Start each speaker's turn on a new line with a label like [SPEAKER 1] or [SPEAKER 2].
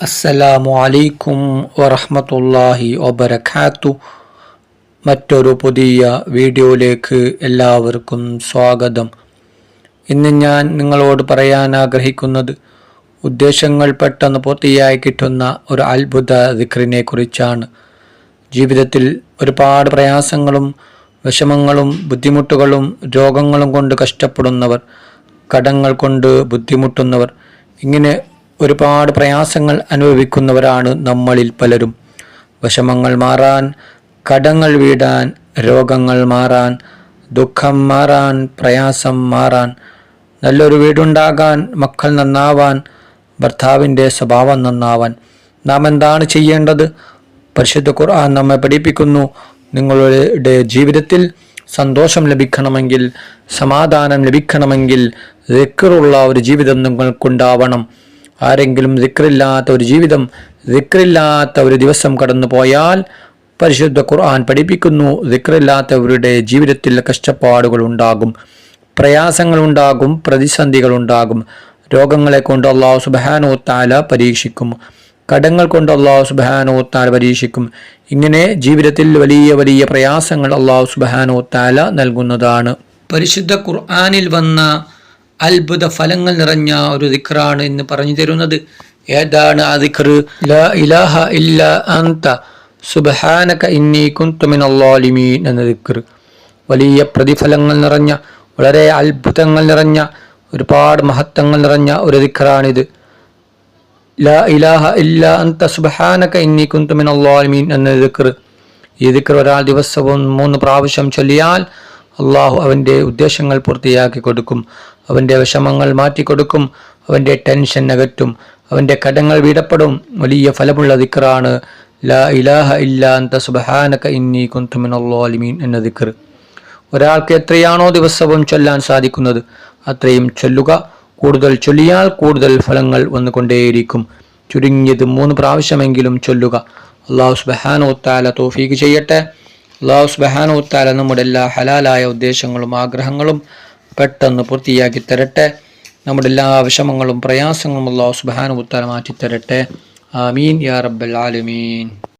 [SPEAKER 1] അസ്സലാമു അലൈക്കും വറഹമത്തല്ലാഹി വബർക്കാത്തു മറ്റൊരു പുതിയ വീഡിയോയിലേക്ക് എല്ലാവർക്കും സ്വാഗതം. ഇന്ന് ഞാൻ നിങ്ങളോട് പറയാൻ ആഗ്രഹിക്കുന്നത് ഉദ്ദേശങ്ങൾ പെട്ടെന്ന് പൂർത്തിയായി കിട്ടുന്ന ഒരു അത്ഭുത ദിക്റിനെ കുറിച്ചാണ് ജീവിതത്തിൽ ഒരുപാട് പ്രയാസങ്ങളും വിഷമങ്ങളും ബുദ്ധിമുട്ടുകളും രോഗങ്ങളും കൊണ്ട് കഷ്ടപ്പെടുന്നവർ കടങ്ങൾ കൊണ്ട് ബുദ്ധിമുട്ടുന്നവർ ഇങ്ങനെ ഒരുപാട് പ്രയാസങ്ങൾ അനുഭവിക്കുന്നവരാണ് നമ്മളിൽ പലരും. വിഷമങ്ങൾ മാറാൻ കടങ്ങൾ വീടാൻ രോഗങ്ങൾ മാറാൻ ദുഃഖം മാറാൻ പ്രയാസം മാറാൻ നല്ലൊരു വീടുണ്ടാകാൻ മക്കൾ നന്നാവാൻ ഭർത്താവിന്റെ സ്വഭാവം നന്നാവാൻ. നാം എന്താണ് ചെയ്യേണ്ടത്? പരിശുദ്ധ ഖുർആൻ നമ്മെ പഠിപ്പിക്കുന്നു. നിങ്ങളുടെ ജീവിതത്തിൽ സന്തോഷം ലഭിക്കണമെങ്കിൽ സമാധാനം ലഭിക്കണമെങ്കിൽ ഉള്ള ഒരു ജീവിതം നിങ്ങൾക്കുണ്ടാവണം. ആരെങ്കിലും ദിക്റില്ലാത്ത ഒരു ജീവിതം ദിക്റില്ലാത്ത ഒരു ദിവസം കടന്നു പോയാൽ പരിശുദ്ധ ഖുർആൻ പഠിപ്പിക്കുന്നു. ദിക്റില്ലാത്തവരുടെ ജീവിതത്തിൽ കഷ്ടപ്പാടുകൾ ഉണ്ടാകും പ്രതിസന്ധികൾ ഉണ്ടാകും. രോഗങ്ങളെ കൊണ്ട് അള്ളാഹു സുബാനോ താല പരീക്ഷിക്കും. കടങ്ങൾ കൊണ്ട് അള്ളാഹു സുബാനോ താല പരീക്ഷിക്കും. ഇങ്ങനെ ജീവിതത്തിൽ വലിയ വലിയ പ്രയാസങ്ങൾ അള്ളാഹു സുബാനോ താല നൽകുന്നതാണ്. പരിശുദ്ധ ഖുർആാനിൽ വന്ന അത്ഭുത ഫലങ്ങൾ നിറഞ്ഞ ഒരു ദിക്റാണ് എന്ന് പറഞ്ഞു തരുന്നത്. ഏതാണ് ആ ദിക്ർ? ലാ ഇലാഹ ഇല്ല അന്ത. സുബഹാനക ഇന്നി കുന്തുമിൻ അള്ളാലിമീൻ എന്ന ദിക്ർ. വലിയ പ്രതിഫലങ്ങൾ നിറഞ്ഞ വളരെ അത്ഭുതങ്ങൾ നിറഞ്ഞ ഒരുപാട് മഹത്വങ്ങൾ നിറഞ്ഞ ഒരു ദിക്റാണിത്. ലാ ഇലാഹ ഇല്ല അന്ത സുബഹാനക ഇന്നി കുന്തുമിൻ അള്ളാലിമീൻ എന്ന ദിക്ർ. ഈ ദിക്ർ ഒരാൾ ദിവസവും മൂന്ന് പ്രാവശ്യം ചൊല്ലിയാൽ അള്ളാഹു അവന്റെ ഉദ്ദേശങ്ങൾ പൂർത്തിയാക്കി കൊടുക്കും. അവന്റെ വിഷമങ്ങൾ മാറ്റിക്കൊടുക്കും അവന്റെ ടെൻഷൻ അകറ്റും അവന്റെ കടങ്ങൾ വീടപ്പെടും. വലിയ ഫലമുള്ള ദിക്കറാണ് ലാ ഇലാഹ ഇല്ല അന്ത സുബഹാനക ഇന്നി കുന്തുമിനോലിമീൻ എന്ന ദിക്കർ ഒരാൾക്ക് എത്രയാണോ ദിവസവും ചൊല്ലാൻ സാധിക്കുന്നത് അത്രയും ചൊല്ലുക കൂടുതൽ ചൊല്ലിയാൽ കൂടുതൽ ഫലങ്ങൾ വന്നുകൊണ്ടേയിരിക്കും. ചുരുങ്ങിയത് മൂന്ന് പ്രാവശ്യമെങ്കിലും ചൊല്ലുക. അള്ളാഹു സുബഹാനോ താല തോഫീക്ക് ചെയ്യട്ടെ. അള്ളാഹു സുബഹാനോ താല നമ്മുടെ എല്ലാ ഹലാലായ ഉദ്ദേശങ്ങളും ആഗ്രഹങ്ങളും പെട്ടെന്ന് പൂർത്തിയാക്കി തരട്ടെ. നമ്മുടെ എല്ലാ വിഷമങ്ങളും പ്രയാസങ്ങളും അള്ളാഹു സുബാനുത്താല മാറ്റി തരട്ടെ ആമീൻ യാ റബ്ബൽ ആലമീൻ.